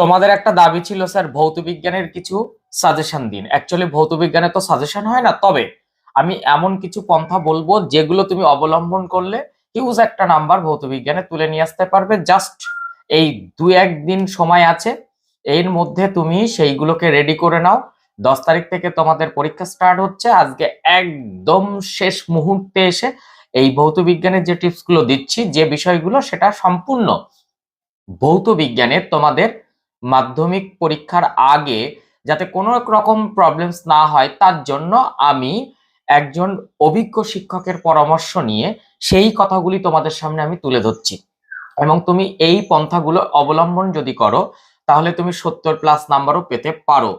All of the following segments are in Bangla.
তোমাদের একটা দাবি ছিল, স্যার ভৌত বিজ্ঞানের কিছু সাজেশন দিন। অ্যাকচুয়ালি ভৌত বিজ্ঞানে তো সাজেশন হয় না, তবে আমি এমন কিছু পন্থা বলব যেগুলো তুমি অবলম্বন করলে হিউজ একটা নাম্বার ভৌত বিজ্ঞানে তুলে নিয়ে আসতে পারবে। জাস্ট এই দু একদিন সময় আছে, এর মধ্যে তুমি সেইগুলোকে রেডি করে নাও। দশ তারিখ থেকে তোমাদের পরীক্ষা স্টার্ট হচ্ছে। আজকে একদম শেষ মুহূর্তে এসে এই ভৌত বিজ্ঞানের যে টিপসগুলো দিচ্ছি, যে বিষয়গুলো সেটা সম্পূর্ণ ভৌত বিজ্ঞানে তোমাদের মাধ্যমিক পরীক্ষার আগে যাতে কোনো রকম প্রবলেমস না হয়, তার জন্য আমি একজন অভিজ্ঞ শিক্ষকের পরামর্শ নিয়ে সেই কথাগুলি তোমাদের সামনে আমি তুলে ধরছি। এবং তুমি এই পন্থাগুলো অবলম্বন যদি করো, তাহলে তুমি সত্তর প্লাস নাম্বারও পেতে পারো।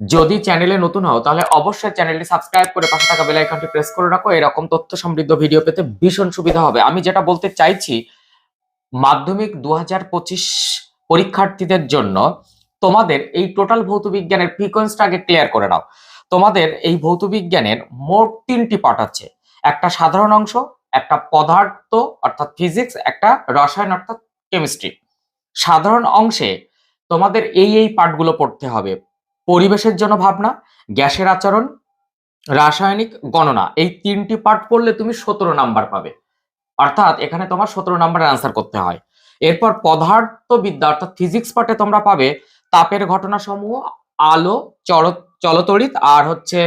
যদি চ্যানেলে নতুন হও, তাহলে অবশ্যই চ্যানেলটি সাবস্ক্রাইব করে পাশে থাকা বেল আইকনটি প্রেস করে রাখো। এরকম তথ্য সমৃদ্ধ ভিডিও পেতে ভীষণ সুবিধা হবে। আমি যেটা বলতে চাইছি, মাধ্যমিক দু পঁচিশ পরীক্ষার্থীদের জন্য তোমাদের এই টোটাল ভৌত বিজ্ঞানের ফ্রিকোয়েন্সটা আগে ক্লিয়ার করে নাও। তোমাদের এই ভৌত বিজ্ঞানের মোট তিনটি পার্ট আছে। একটা সাধারণ অংশ, একটা পদার্থ, অর্থাৎ ফিজিক্স একটা রসায়ন, অর্থাৎ কেমিস্ট্রি সাধারণ অংশে তোমাদের এই এই পার্টগুলো পড়তে হবে। পরিবেশের জন্য ভাবনা, গ্যাসের আচরণ, রাসায়নিক গণনা। এই তিনটি পার্ট পড়লে তুমি সতেরো নাম্বার পাবে। অর্থাৎ এখানে তোমার সতেরো নাম্বারের আনসার করতে হয়। এরপর পদার্থবিদ্যা অর্থাৎ ফিজিক্স পার্টে তোমরা পাবে তাপের ঘটনা সমূহ আলো চল চলতড়িৎ আর হচ্ছে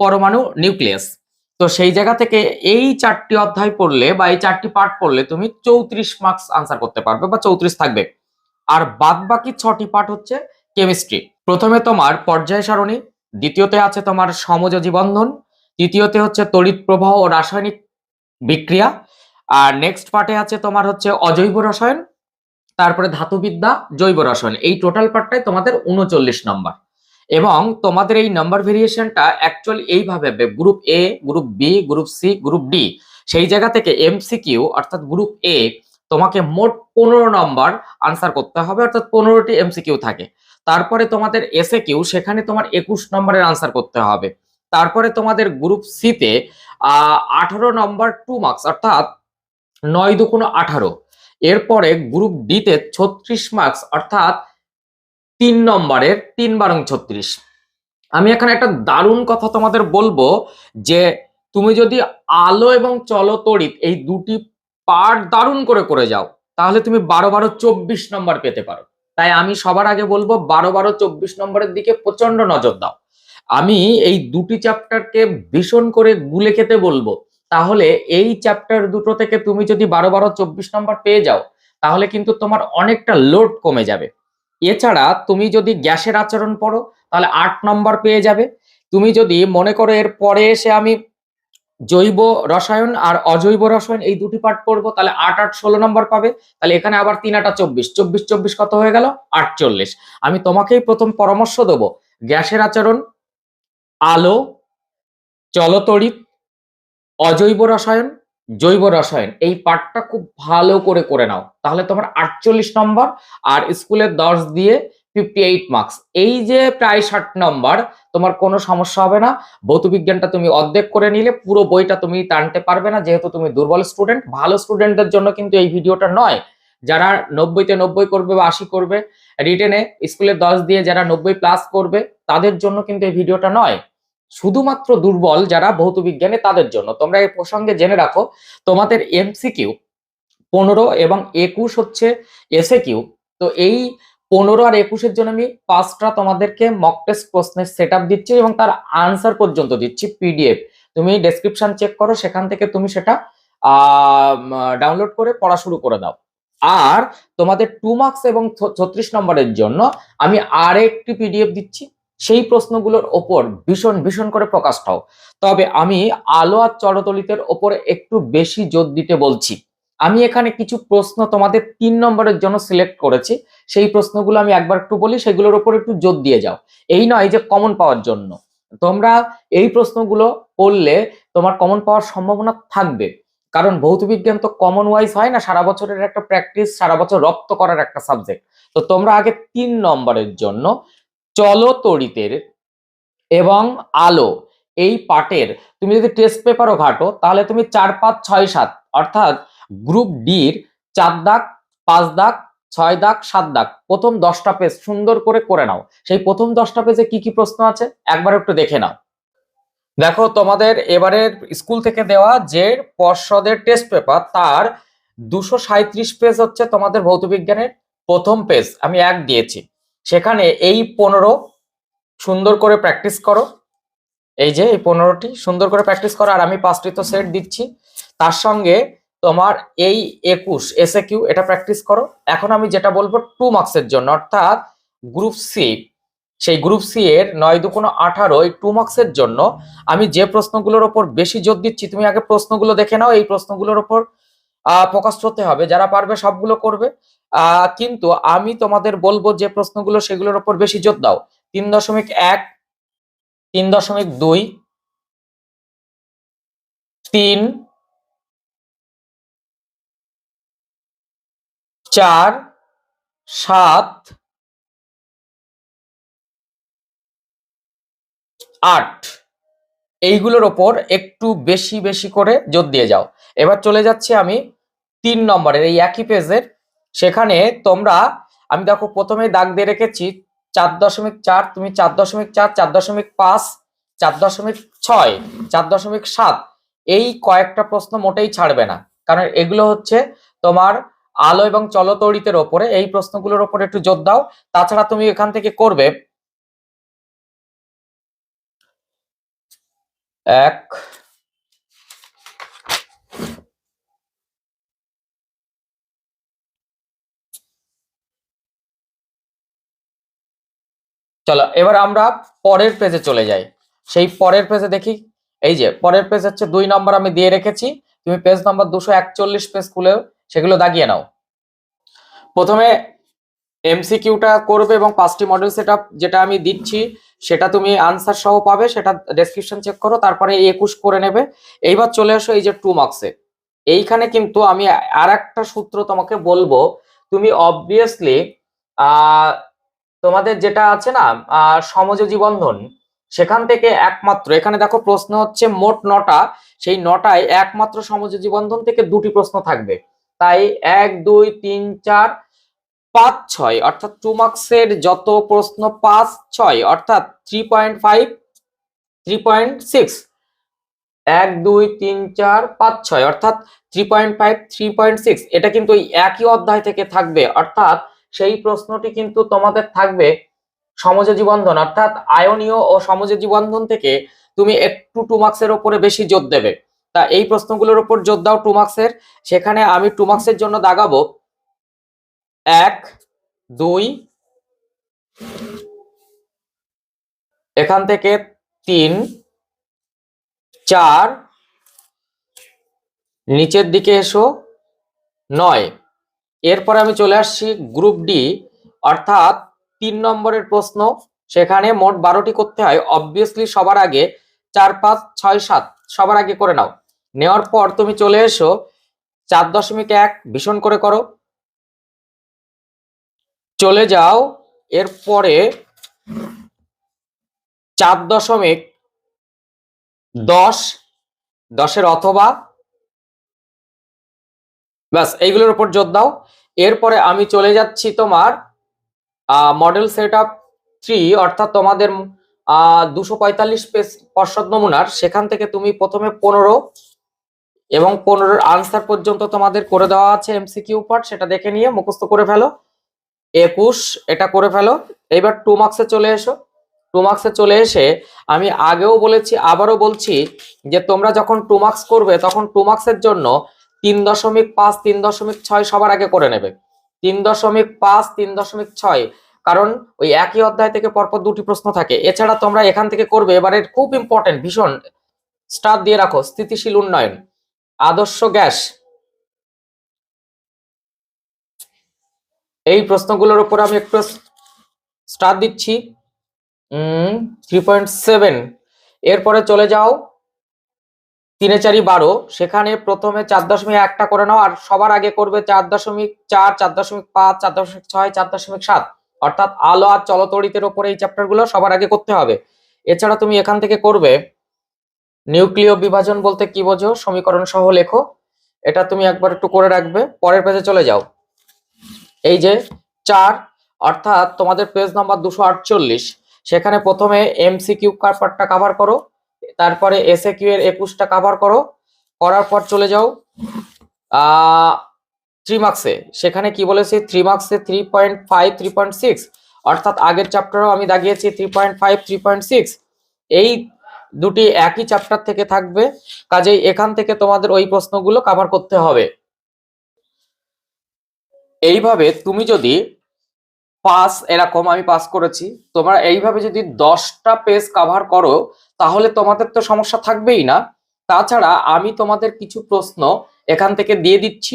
পরমাণু নিউক্লিয়াস। তো সেই জায়গা থেকে এই চারটি অধ্যায় পড়লে বা এই চারটি পার্ট পড়লে তুমি চৌত্রিশ মার্কস আনসার করতে পারবে বা চৌত্রিশ থাকবে। আর বাদ বাকি ছটি পার্ট হচ্ছে কেমিস্ট্রি প্রথমে তোমার পর্যায় সারণী, দ্বিতীয়তে আছে তোমার সমযোজী বন্ধন তৃতীয়তে হচ্ছে তড়িৎ প্রবাহ ও রাসায়নিক বিক্রিয়া, আর নেক্সট পার্টে আছে তোমার হচ্ছে অজৈব রসায়ন তারপরে ধাতুবিদ্যা, জৈব রসায়ন, এই টোটাল পার্টটাই তোমাদের উনচল্লিশ নম্বর এবং তোমাদের এই নাম্বার ভেরিয়েশনটা অ্যাকচুয়ালি এইভাবে group A group B group C group D সেই জায়গা থেকে এমসিকিউ অর্থাৎ গ্রুপ এ তোমাকে মোট পনেরো নম্বর আনসার করতে হবে, অর্থাৎ পনেরোটি এমসিকিউ থাকে। তারপরে তোমাদের এসএ কিউ সেখানে তোমার একুশ নম্বরের আনসার করতে হবে। তারপরে তোমাদের গ্রুপ সিতে আঠারো নম্বর টু মার্কস অর্থাৎ নয় দু দুগুণ আঠারো। এরপরে গ্রুপ ডিতে ছত্রিশ মার্কস অর্থাৎ তিন নম্বরের তিন বারং ছত্রিশ। আমি এখানে একটা দারুণ কথা তোমাদের বলব যে তুমি যদি আলো এবং চলতড়িৎ এই দুটি পার্ট দারুণ করে করে যাও, তাহলে তুমি বারো বারো চব্বিশ নম্বর পেতে পারো। তাই আমি সবার আগে বলব বারো বারো চব্বিশ নম্বরের দিকে প্রচণ্ড নজর দাও। আমি এই দুটি চ্যাপ্টারকে ভীষণ করে গুলে খেতে বলব। তাহলে এই চ্যাপ্টার দুটো থেকে তুমি যদি বারো বারো চব্বিশ নম্বর পেয়ে যাও, তাহলে কিন্তু তোমার অনেকটা লোড কমে যাবে। এছাড়া তুমি যদি গ্যাসের আচরণ পড়ো, তাহলে আট নম্বর পেয়ে যাবে। তুমি যদি মনে করো এর পরে এসে আমি জৈব রসায়ন আর অজৈব রসায়ন এই দুটি পার্ট পড়ব তাহলে আট আট, ষোলো নম্বর পাবে। তাহলে এখানে আবার তিন, আটা চব্বিশ চব্বিশ চব্বিশ কত হয়ে গেল? আটচল্লিশ। আমি তোমাকেই প্রথম পরামর্শ দেবো, গ্যাসের আচরণ, আলো চলতড়িৎ অজৈব রসায়ন, জৈব রসায়ন, এই পার্টটা খুব ভালো করে করে নাও। তাহলে তোমার আটচল্লিশ নম্বর আর স্কুলের দশ দিয়ে ফিফটি এইট মার্কস এই যে প্রায় ষাট নম্বর, তোমার কোনো সমস্যা হবে না। ভৌত বিজ্ঞানটা তুমি অর্ধেক করে নিলে, পুরো বইটা তুমি টানতে পারবে না, যেহেতু তুমি দুর্বল স্টুডেন্ট ভালো স্টুডেন্টদের জন্য কিন্তু এই ভিডিওটা নয়। যারা নব্বইতে নব্বই করবে বা আশি করবে রিটেনে স্কুলের দশ দিয়ে যারা নব্বই প্লাস করবে, তাদের জন্য কিন্তু এই ভিডিওটা নয়। শুধুমাত্র দুর্বল যারা ভৌত বিজ্ঞানে তাদের জন্য। তোমরা এই প্রসঙ্গে জেনে রাখো, তোমাদের এমসিকিউ পনেরো এবং একুশ হচ্ছে এসএ কিউ তো এই পনেরো আর একুশের জন্য আমি পাঁচটা তোমাদেরকে মক টেস্ট প্রশ্নের সেট দিচ্ছি এবং তার আনসার পর্যন্ত দিচ্ছি পিডিএফ তুমি ডেসক্রিপশন চেক করো, সেখান থেকে তুমি সেটা ডাউনলোড করে পড়া শুরু করে দাও। আর তোমাদের টু মার্কস এবং ছত্রিশ নম্বরের জন্য আমি আর একটি পিডিএফ দিচ্ছি সেই প্রশ্নগুলোর ওপর ভীষণ ভীষণ করে প্রকাশ হও তবে আমি আলো আর চলতলিতের ওপরে একটু বেশি জোর দিতে বলছি। আমি এখানে কিছু প্রশ্ন তোমাদের তিন নম্বরের জন্য সিলেক্ট করেছি। সেই প্রশ্নগুলো আমি একবার একটু বলি, সেগুলোর ওপর একটু জোর দিয়ে যাও। এই নয় যে কমন পাওয়ার জন্য। তোমরা এই প্রশ্নগুলো করলে তোমার কমন পাওয়ার সম্ভাবনা থাকবে। কারণ ভৌত বিজ্ঞান তো কমন ওয়াইজ হয় না, সারা বছরের একটা প্র্যাকটিস সারা বছর রপ্ত করার একটা সাবজেক্ট তো তোমরা আগে তিন নম্বরের জন্য চলতড়িতের এবং আলো। এই পাটের তুমি যদি টেস্ট পেপারও ঘাটো, তাহলে তুমি চার পাঁচ ছয় সাত, অর্থাৎ গ্রুপ ডির চার দাগ, পাঁচ দাগ, ছয় দাগ, সাত দাগ, প্রথম দশটা পেজ সুন্দর করে করে নাও। সেই প্রথম দশটা পেজে কি কি প্রশ্ন আছে? একবার একটু দেখে নাও। দেখো, তোমাদের এবারের স্কুল থেকে দেওয়া যে পর্ষদের টেস্ট পেপার তার দুশো পেজ হচ্ছে তোমাদের ভৌতবিজ্ঞানের প্রথম পেজ আমি এক দিয়েছি। সেখানে এই পনেরো সুন্দর করে প্র্যাকটিস করো। এই যে এই পনেরোটি সুন্দর করে প্র্যাকটিস করো, আর আমি পাঁচটি তো সেট দিচ্ছি। তার সঙ্গে তোমার এই একুশ এসে কিউ এটা প্র্যাকটিস করো। এখন আমি যেটা বলব টু মার্কসের জন্য, অর্থাৎ গ্রুপ সি সেই গ্রুপ সি এর নয় দুকোনো আঠারো, এই টু মার্কসের জন্য আমি যে প্রশ্নগুলোর ওপর বেশি জোর দিচ্ছি, তুমি আগে প্রশ্নগুলো দেখে নাও, এই প্রশ্নগুলোর ওপর ফোকাস করতে হবে। যারা পারবে সবগুলো করবে। কিন্তু আমি তোমাদের বলব যে প্রশ্নগুলো সেগুলোর ওপর বেশি জোর দাও। তিন দশমিক এক, তিন দশমিক দুই, তিন, চার, সাত, আট। এইগুলোর ওপর একটু বেশি বেশি করে জোর দিয়ে যাও। এবার চলে যাচ্ছি আমি তিন নম্বরের, এই একই পেজের সেখানে তোমরা, আমি দেখো প্রথমে দাগ দিয়ে রেখেছি, চার দশমিক চার, তুমি চার দশমিক চার চার দশমিক পাঁচ, চার দশমিক ছয়, চার দশমিক সাত, এই কয়েকটা প্রশ্ন মোটেই ছাড়বে না। কারণ এগুলো হচ্ছে তোমার আলো এবং চলতরিতের ওপরে, এই প্রশ্নগুলোর ওপরে একটু জোর দাও, তাছাড়া তুমি এখান থেকে করবে এক চলো, এবার আমরা পরের পেজে চলে যাই। সেই পরের পেজে দেখি, এই যে পরের পেজ হচ্ছে দুই নম্বর আমি দিয়ে রেখেছি। তুমি পেজ নম্বর দুশো একচল্লিশ পেজ খুলেও সেগুলো দাগিয়ে নাও। প্রথমে এমসিকিউটা করবে এবং পাঁচটি মডেল সেট যেটা আমি দিচ্ছি, সেটা তুমি আনসার সহ পাবে, সেটা ডেসক্রিপশন চেক করো, তারপরে একুশ করে নেবে। এইবার চলে আসো এই যে টু মার্কসে এইখানে কিন্তু আমি আর সূত্র তোমাকে বলব, তুমি অবভিয়াসলি তোমাদের যেটা আছে না সমযোজী বন্ধন, সেখান থেকে একমাত্র, এখানে দেখো প্রশ্ন হচ্ছে মোট নটা, সেই নটায় একমাত্র সমযোজী বন্ধন থেকে দুটি প্রশ্ন থাকবে। তাই এক, দুই, তিন, চার, পাঁচ, ছয়, অর্থাৎ টু মার্কসের যত প্রশ্ন পাঁচ, ছয়, অর্থাৎ three point five three point six এক, দুই, তিন, চার, পাঁচ, ছয়, অর্থাৎ three point five three point six এটা কিন্তু একই অধ্যায় থেকে থাকবে, অর্থাৎ সেই প্রশ্নটি কিন্তু তোমাদের থাকবে সমযোজী বন্ধন অর্থাৎ আয়নীয় ও সমযোজী বন্ধন থেকে তুমি একটু টু মার্কসের ওপরে বেশি জোর দেবে। তা এই প্রশ্নগুলোর উপর জোর দাও টু মার্কসের সেখানে আমি টু মার্কসের জন্য দাগাবো। এক, দুই, এখান থেকে তিন, চার, নিচের দিকে এসো, নয়। এরপরে আমি চলে আসছি গ্রুপ ডি অর্থাৎ তিন নম্বরের প্রশ্ন। সেখানে মোট বারোটি করতে হয়। অবভিয়াসলি সবার আগে চার, পাঁচ, ছয়, সাত, সবার আগে করে নাও। নেওয়ার পর তুমি চলে এসো। চার দশমিক এক, ভীষণ করে করো। চলে যাও। এরপরে চার দশমিক দশ, দশের অথবা ব্যাস, এইগুলোর উপর জোর দাও। এরপরে আমি চলে যাচ্ছি তোমার মডেল সেট আপ থ্রি অর্থাৎ তোমাদের দুশো পঁয়তাল্লিশ পেজ পর্ষদ নমুনার। সেখান থেকে তুমি প্রথমে পনেরো এবং পনেরোর আনসার পর্যন্ত তোমাদের করে দেওয়া আছে এমসিকিউ পার্ট সেটা দেখে নিয়ে মুখস্থ করে ফেলো। একুশ, এটা করে ফেলো। এবার টু মার্কসে চলে এসো। টু মার্কসে চলে এসে আমি আগেও বলেছি, আবারও বলছি যে তোমরা যখন টু মার্কস করবে, তখন টু মার্কসের জন্য তিন দশমিক পাঁচ, তিন দশমিক ছয় সবার আগে করে নেবে। তিন দশমিক পাঁচ, তিন দশমিক ছয়। কারণ ওই একই অধ্যায় থেকে পরপর দুটি প্রশ্ন থাকে। এছাড়া তোমরা এখান থেকে করবে, এবারে খুব ইম্পর্টেন্ট ভীষণ স্টার দিয়ে রাখো, স্থিতিশীল উন্নয়ন, আদর্শ গ্যাস। এই প্রশ্নগুলোর উপর আমি একটু স্টার দিচ্ছি। থ্রি পয়েন্ট সেভেন এরপরে চলে যাও। তিনে চারি বারো, সেখানে প্রথমে চার দশমিক একটা করে নাও, আর সবার আগে করবে চার দশমিক চার চার দশমিক পাঁচ, চার দশমিক ছয়, চার দশমিক সাত। অর্থাৎ আলো আর চলতরিতের ওপরে এই চ্যাপ্টারগুলো সবার আগে করতে হবে। এছাড়া তুমি এখান থেকে করবে নিউক্লিয় বিভাজন বলতে কি বোঝো? সমীকরণ সহ লেখো। এটা তুমি একবার একটু করে রাখবে। পরের পেজে চলে যাও। এই যে চার, অর্থাৎ তোমাদের পেজ নাম্বার দুশো আটচল্লিশ। সেখানে প্রথমে এমসিকিউ পার্টটা কাভার করো। তারপরে এসএ কিউ এর একুশটা কাভার করো। করার পর চলে যাও থ্রি মার্কসে সেখানে কি বলেছি? Three মার্কসে three point five three point six অর্থাৎ আগের চ্যাপ্টারও আমি দাগিয়েছি three point five three point six এই দুটি একই চ্যাপ্টার থেকে থাকবে। কাজেই এখান থেকে তোমাদের ওই প্রশ্নগুলো কভার করতে হবে। এইভাবে তুমি যদি পাস এরকম আমি পাস করেছি। তোমরা এইভাবে যদি দশটা পেজ কাভার করো, তাহলে তোমাদের তো সমস্যা থাকবেই না। তাছাড়া আমি তোমাদের কিছু প্রশ্ন এখান থেকে দিয়ে দিচ্ছি।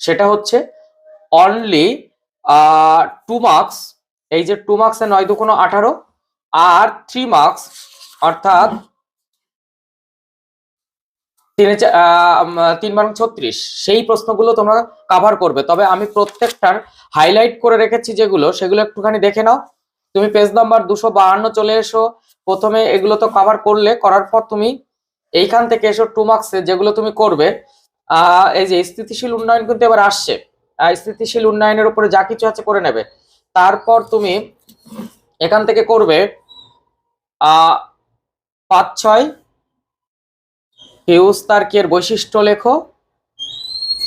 সেটা হচ্ছে অনলি টু মার্কস এই যে টু মার্কসে নয় দুকোনো আঠারো, আর থ্রি মার্কস অর্থাৎ তিনে তিন বারং ছত্রিশ। সেই প্রশ্নগুলো তোমরা কাভার করবে। তবে আমি প্রত্যেকটার হাইলাইট করে রেখেছি যেগুলো, সেগুলো একটুখানি দেখে নাও। তুমি পেজ নাম্বার দুশো বাহান্ন চলে এসো। প্রথমে এগুলো তো কভার করলে, করার পর তুমি এইখান থেকে এসো টু মার্কসে যেগুলো তুমি করবে। এই যে স্থিতিশীল উন্নয়ন কিন্তু এবার আসছে। স্থিতিশীল উন্নয়নের উপরে যা কিছু আছে করে নেবে। তারপর তুমি এখান থেকে করবে পাঁচ, ছয় হিউজ তার্কের বৈশিষ্ট্য লেখো।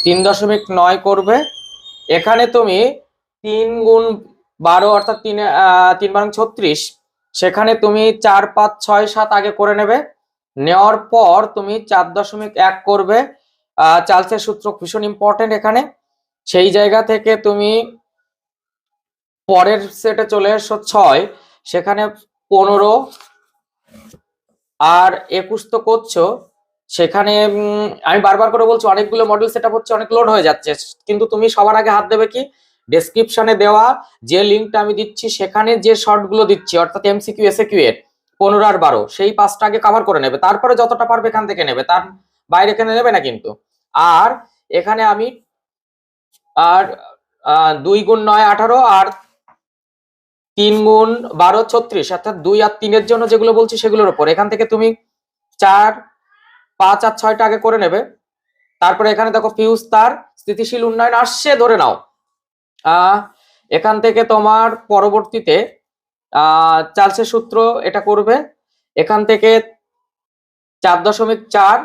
তিন দশমিক নয় করবে। এখানে তুমি তিন গুণ বারো অর্থাৎ তিন তিন বারং ছত্রিশ, সেখানে তুমি চার, পাঁচ, ছয়, সাত আগে করে নেবে। নেওয়ার পর তুমি চার দশমিক এক করবে। চার্লসের সূত্র ভীষণ ইম্পর্টেন্ট এখানে। সেই জায়গা থেকে তুমি পরের সেটে চলে এসো ছয়, সেখানে পনেরো আর একুশ তো করছ। সেখানে আমি বারবার করে বলছি, অনেকগুলো মডেল সেট হচ্ছে, অনেক লোড হয়ে যাচ্ছে। কিন্তু তুমি সবার আগে হাত দেবে কি? ডেসক্রিপশনে দেওয়া, যে লিঙ্কটা আমি দিচ্ছি, সেখানে যে শর্টগুলো দিচ্ছি, অর্থাৎ এমসিকিউ এসএকিউ এর, পনেরো আর বারো, সেই পাঁচটা আগে কভার করে নেবে। তারপরে যতটা পারবে এখান থেকে নেবে। তার বাইরে এখানে নেবে না কিন্তু। আর এখানে আমি, আর দুই গুণ নয় আঠারো, আর তিন গুণ বারো ছত্রিশ, অর্থাৎ দুই আর তিনের জন্য যেগুলো বলছি সেগুলোর উপর। এখান থেকে তুমি চার পাঁচ আর ছয়টা আগে করে নেবে। তারপরে এখানে দেখো ফিউজ তার স্থিতিশীল উন্নয়ন আসছে, ধরে নাও। এখান থেকে তোমার পরবর্তীতে, আহ চার্লসের সূত্র এটা করবে। এখান থেকে চার দশমিক চার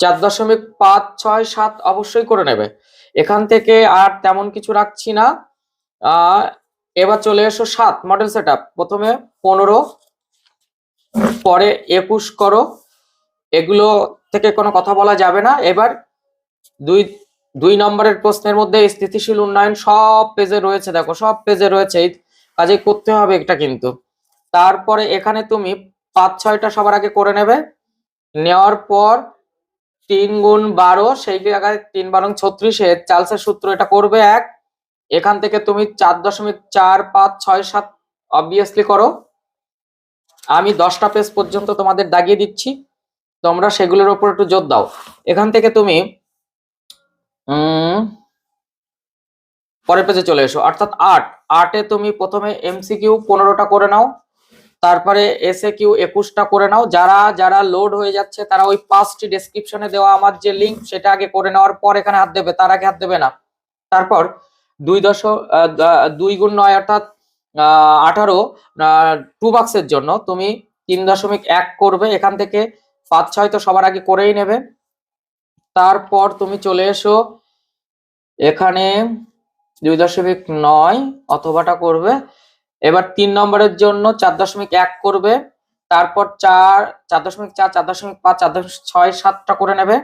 চার দশমিক পাঁচ ছয় সাত অবশ্যই করে নেবে। এখান থেকে আর তেমন কিছু রাখছি না। এবার চলে এসো সাত মডেল সেট প্রথমে পনেরো পরে একুশ করো, এগুলো থেকে কোনো কথা বলা যাবে না। এবার দুই দুই নম্বরের প্রশ্নের মধ্যে স্থিতিশীল উন্নয়ন সব পেজে রয়েছে, দেখো, সব পেজে রয়েছে কাজে করতে হবে এটা কিন্তু। তারপরে এখানে তুমি পাঁচ, ছয়টা সবার আগে করে নেবে। নেওয়ার পর তিন গুণ বারো, সেই জায়গায় তিন বারং ছত্রিশে, চার্লসের সূত্র এটা করবে এক। এখান থেকে তুমি চার দশমিক চার পাঁচ ছয় সাত অবভিয়াসলি করো। আমি দশটা পেজ পর্যন্ত তোমাদের দাগিয়ে দিচ্ছি। তোমরা সেগুলোর উপর একটু জোর দাও। এখান থেকে তুমি পরের পেজে চলে এসো। অর্থাৎ আট। আটে তুমি প্রথমে এমসিকিউ পনেরোটা করে নাও। তারপরে এসএ কিউ একুশটা করে নাও। যারা যারা লোড হয়ে যাচ্ছে, তারা ওই পাঁচটি ডেসক্রিপশনে দেওয়া আমার যে লিঙ্ক সেটা আগে করে নেওয়ার পর এখানে হাত দেবে, তার আগে হাত দেবে না। তারপর দুই দশ দুই গুণ নয়, অর্থাৎ আঠারো টু বাক্সের জন্য। তুমি তিন দশমিক এক করবে, এখান থেকে পাঁচ ছয় তো সবার আগে করেই নেবে। তারপর তুমি চলে এসো, এখানে দুই দশমিক নয় অথবাটা করবে। এবার তিন নম্বরের জন্য চার দশমিক এক করবে, তারপর চার চার দশমিক চার চার দশমিক পাঁচ, চার দশমিক ছয়, সাতটা করে নেবে।